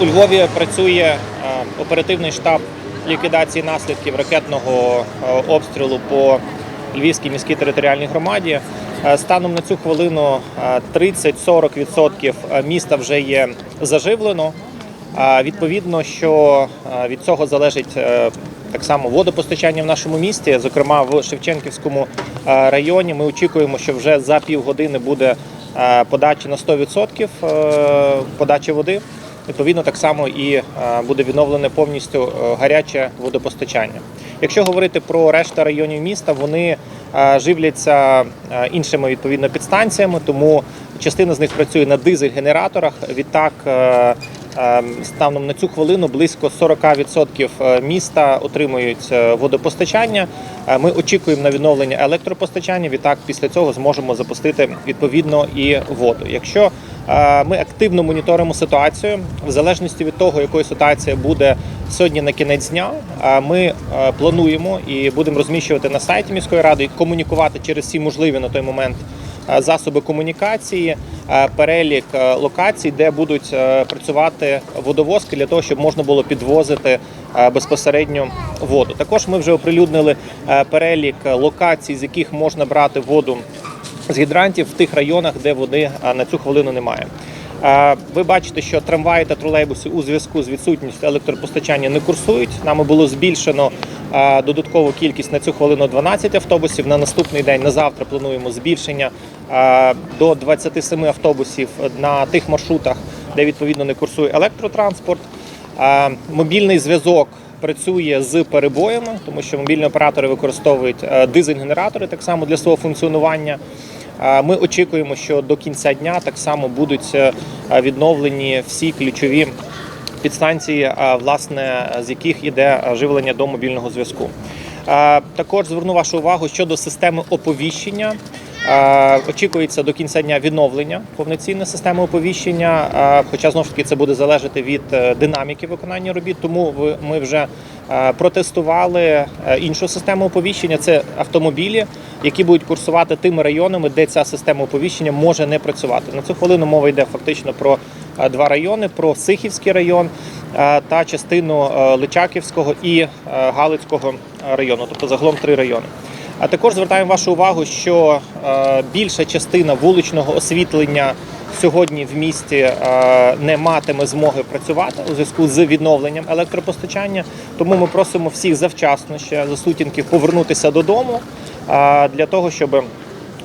у Львові працює е, оперативний штаб ліквідації наслідків ракетного е, обстрілу по Львівській міській територіальній громаді. Е, Станом на цю хвилину е, 30-40% міста вже є заживлено. Відповідно, що від цього залежить так само водопостачання в нашому місті, зокрема в Шевченківському районі. Ми очікуємо, що вже за півгодини буде подача на 100% е, подачі води. Відповідно, так само і е, буде відновлене повністю е, гаряче водопостачання. Якщо говорити про решта районів міста, вони е, живляться іншими відповідно підстанціями, тому частина з них працює на дизель-генераторах. Відтак, станом на цю хвилину близько 40% міста отримують е, водопостачання. Е, Ми очікуємо на відновлення електропостачання. Відтак, після цього зможемо запустити відповідно і воду. Якщо е, ми активно моніторимо ситуацію, в залежності від того, якою ситуація буде сьогодні на кінець дня, е, ми е, плануємо і будемо розміщувати на сайті міської ради і комунікувати через всі можливі на той момент е, засоби комунікації, е, перелік е, локацій, де будуть е, працювати водовозки для того, щоб можна було підвозити е, безпосередньо воду. Також ми вже оприлюднили е, перелік локацій, з яких можна брати воду з гідрантів в тих районах, де води е, на цю хвилину немає. Ви бачите, що трамваї та тролейбуси у зв'язку з відсутністю електропостачання не курсують. Нами було збільшено додаткову кількість на цю хвилину 12 автобусів. На наступний день на завтра плануємо збільшення до 27 автобусів на тих маршрутах, де відповідно не курсує електротранспорт. Мобільний зв'язок працює з перебоями, тому що мобільні оператори використовують дизель-генератори так само для свого функціонування. Ми очікуємо, що до кінця дня так само будуть е, відновлені всі ключові підстанції, власне, з яких іде живлення до мобільного зв'язку. Також зверну вашу увагу щодо системи оповіщення. Очікується до кінця дня відновлення повноцінної системи оповіщення. Хоча знову ж таки це буде залежати від е, динаміки виконання робіт. Тому ми вже протестували е, іншу систему оповіщення. Це автомобілі, які будуть курсувати тими районами, де ця система оповіщення може не працювати. На цю хвилину мова йде фактично про е, два райони: про Сихівський район та частину Личаківського і Галицького району, тобто загалом три райони. А також звертаємо вашу увагу, що е, більша частина вуличного освітлення сьогодні в місті е, не матиме змоги працювати у зв'язку з відновленням електропостачання. Тому ми просимо всіх завчасно ще за сутінків повернутися додому е, для того, щоб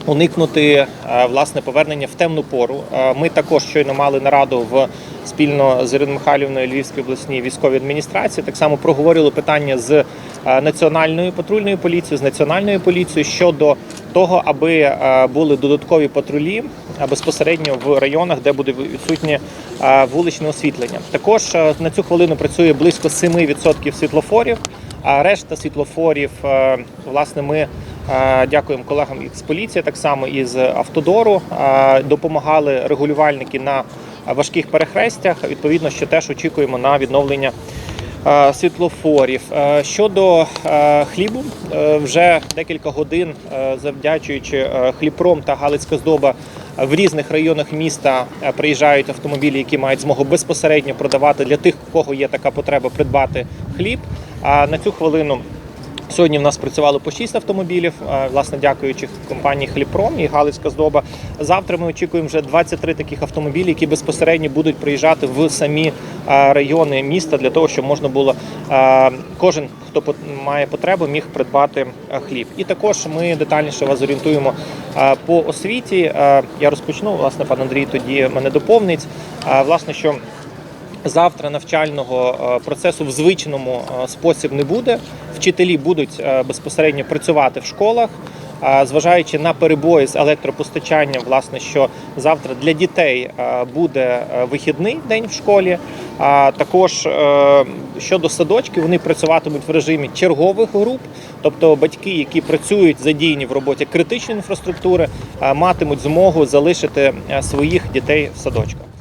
уникнути власне повернення в темну пору. Ми також щойно мали нараду в спільно з Іриною Михайлівною Львівській обласній військовій адміністрації. Так само проговорили питання з національною патрульною поліцією, з національною поліцією щодо того, аби е, були додаткові патрулі е, безпосередньо в районах, де буде відсутнє е, вуличне освітлення. Також е, на цю хвилину працює близько 7% світлофорів. А решта світлофорів, е, власне, ми е, дякуємо колегам із поліції, так само із автодору. е, Допомагали регулювальники на важких перехрестях. Відповідно, що теж очікуємо на відновлення е, світлофорів. Е, Щодо е, хлібу, е, вже декілька годин, е, завдячуючи хліпром та Галицька здоба. В різних районах міста е, приїжджають автомобілі, які мають змогу безпосередньо продавати для тих, у кого є така потреба придбати хліб. А на цю хвилину Сьогодні в нас працювало по 6 автомобілів, е, власне, дякуючи компанії Хліпром і Галицька здоба. Завтра ми очікуємо вже 23 таких автомобілі, які безпосередньо будуть приїжджати в самі е, райони міста для того, щоб можна було е, кожен, хто має потребу, міг придбати хліб. І також ми детальніше вас орієнтуємо по освіті. Я розпочну, власне, пан Андрій тоді мене доповнить. Власне, що Завтра навчального процесу в звичному спосіб не буде. Вчителі будуть е, безпосередньо працювати в школах. Зважаючи на перебої з електропостачанням, власне, що завтра для дітей е, буде е, вихідний день в школі. А також щодо садочків, вони працюватимуть в режимі чергових груп, тобто батьки, які працюють задіяні в роботі критичної інфраструктури, матимуть змогу залишити своїх дітей в садочках.